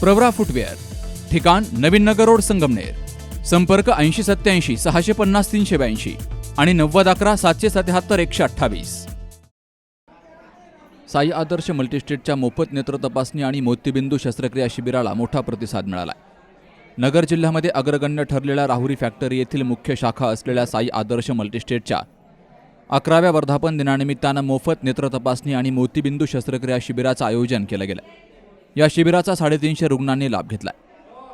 Pravara footwear ठिकाण नवीन नगर road Sangamner संपर्क ऐंशी सत्याऐंशी सहाशे पन्नास तीनशे ब्याऐंशी आणि नव्वद अकरा सातशे सत्याहत्तर एकशे अठ्ठावीस. साई आदर्श मल्टीस्टेटच्या मोफत नेत्र तपासणी आणि मोतीबिंदू शस्त्रक्रिया शिबिराला मोठा प्रतिसाद मिळाला नगर जिल्ह्यामध्ये अग्रगण्य ठरलेल्या राहुरी फॅक्टरी येथील मुख्य शाखा असलेल्या साई आदर्श मल्टीस्टेटच्या अकराव्या वर्धापन दिनानिमित्तानं मोफत नेत्र तपासणी आणि मोतीबिंदू शस्त्रक्रिया शिबिराचं आयोजन केलं गेलं या शिबिराचा साडेतीनशे रुग्णांनी लाभ घेतला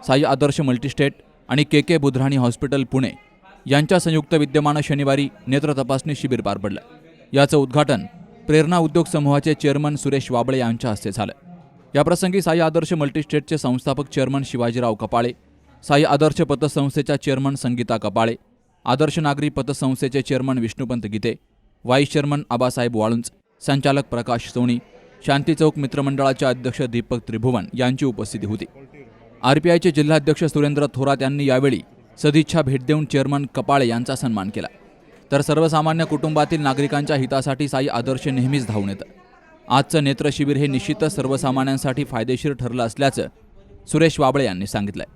साई आदर्श मल्टीस्टेट आणि के के बुधराणी हॉस्पिटल पुणे यांच्या संयुक्त विद्यमानं शनिवारी नेत्र तपासणी शिबिर पार पडलं. याचं उद्घाटन प्रेरणा उद्योग समूहाचे चेअरमन सुरेश वाबळे यांच्या हस्ते झालं. याप्रसंगी साई आदर्श मल्टीस्टेटचे संस्थापक चेअरमन शिवाजीराव कपाळे साई आदर्श पतसंस्थेच्या चेअरमन संगीता कपाळे आदर्श नागरी पतसंस्थेचे chairman Vishnupant Gite vice chairman Abasaheb Walunj संचालक प्रकाश सोनी शांती चौक मित्रमंडळाचे अध्यक्ष दीपक त्रिभुवन यांची उपस्थिती होती. आरपीआयचे जिल्हाध्यक्ष सुरेंद्र थोरात यांनी यावेळी सदिच्छा भेट देऊन चेअरमन कपाळे यांचा सन्मान केला. तर सर्वसामान्य कुटुंबातील नागरिकांच्या हितासाठी साई आदर्श नेहमीच धावून येतं. आजचं नेत्र शिबिर हे निश्चितच सर्वसामान्यांसाठी फायदेशीर ठरलं असल्याचं सुरेश वाबळे यांनी सांगितलंय.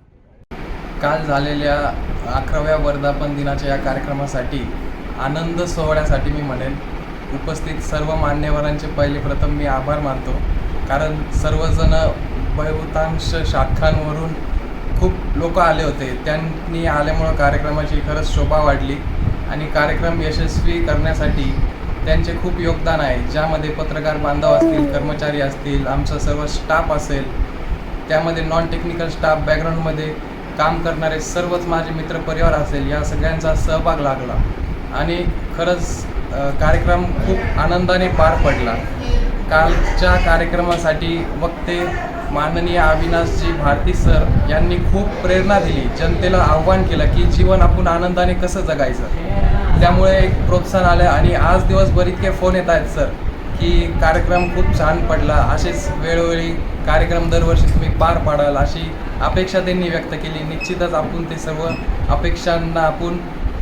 काल झालेल्या अकराव्या वर्धापन दिनाच्या या कार्यक्रमासाठी आनंद सोहळ्यासाठी मी म्हणेन उपस्थित सर्व मान्यवरांचे पहिले प्रथम मी आभार मानतो. कारण सर्वजण बहुतांश शाखांवरून खूप लोक आले होते. त्यांनी आल्यामुळं कार्यक्रमाची खरंच शोभा वाढली आणि कार्यक्रम यशस्वी करण्यासाठी त्यांचे खूप योगदान आहे. ज्यामध्ये पत्रकार बांधव असतील कर्मचारी असतील आमचा सर्व स्टाफ असेल त्यामध्ये नॉन टेक्निकल स्टाफ बॅकग्राऊंडमध्ये काम करणारे सर्वच माझे मित्रपरिवार असेल या सगळ्यांचा सहभाग लागला. आणि खरंच कार्यक्रम खूप आनंदाने पार पडला. कालच्या कार्यक्रमासाठी वक्ते माननीय अविनाशजी भारती सर यांनी खूप प्रेरणा दिली. जनतेला आव्हान केलं की जीवन आपण आनंदाने कसं जगायचं. त्यामुळे एक प्रोत्साहन आलं आणि आज दिवसभर इतके फोन येत आहेत सर की कार्यक्रम खूप छान पडला. असेच वेळोवेळी कार्यक्रम दरवर्षी तुम्ही पार पाडाल अशी अपेक्षा त्यांनी व्यक्त केली. निश्चितच आपण ते सर्व अपेक्षांना आपण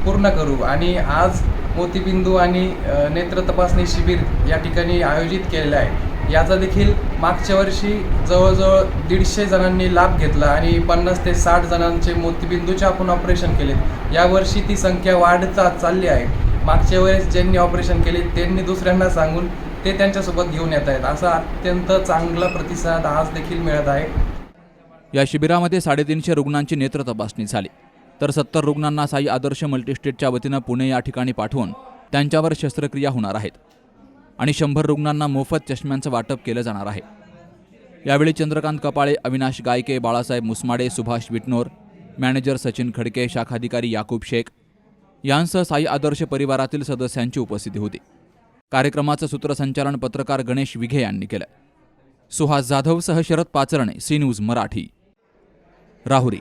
पूर्ण करू. आणि आज मोतीबिंदू आणि नेत्र तपासणी शिबिर या ठिकाणी आयोजित केलेलं आहे. याचा देखील मागच्या वर्षी जवळजवळ दीडशे जणांनी लाभ घेतला आणि पन्नास ते साठ जणांचे मोतीबिंदूचे आपण ऑपरेशन केले यावर्षी ती संख्या वाढता चालली आहे. मागच्या वेळेस ज्यांनी ऑपरेशन केले त्यांनी दुसऱ्यांना सांगून ते त्यांच्यासोबत घेऊन येत आहेत. असा अत्यंत चांगला प्रतिसाद आज देखील मिळत आहे. या शिबिरामध्ये साडेतीनशे रुग्णांची नेत्र तपासणी झाली. तर सत्तर रुग्णांना साई आदर्श मल्टीस्टेटच्या वतीनं पुणे या ठिकाणी पाठवून त्यांच्यावर शस्त्रक्रिया होणार आहेत आणि शंभर रुग्णांना मोफत चष्म्यांचं वाटप केलं जाणार आहे. यावेळी चंद्रकांत कपाळे अविनाश गायके बाळासाहेब मुसमाडे सुभाष विटनोर मॅनेजर सचिन खडके शाखाधिकारी याकूब शेख यांसह साई आदर्श परिवारातील सदस्यांची उपस्थिती होती. कार्यक्रमाचं सूत्रसंचालन पत्रकार गणेश विघे यांनी केलं. Suhas जाधवसह Sharad Pacharne C news Marathi. Rahuri.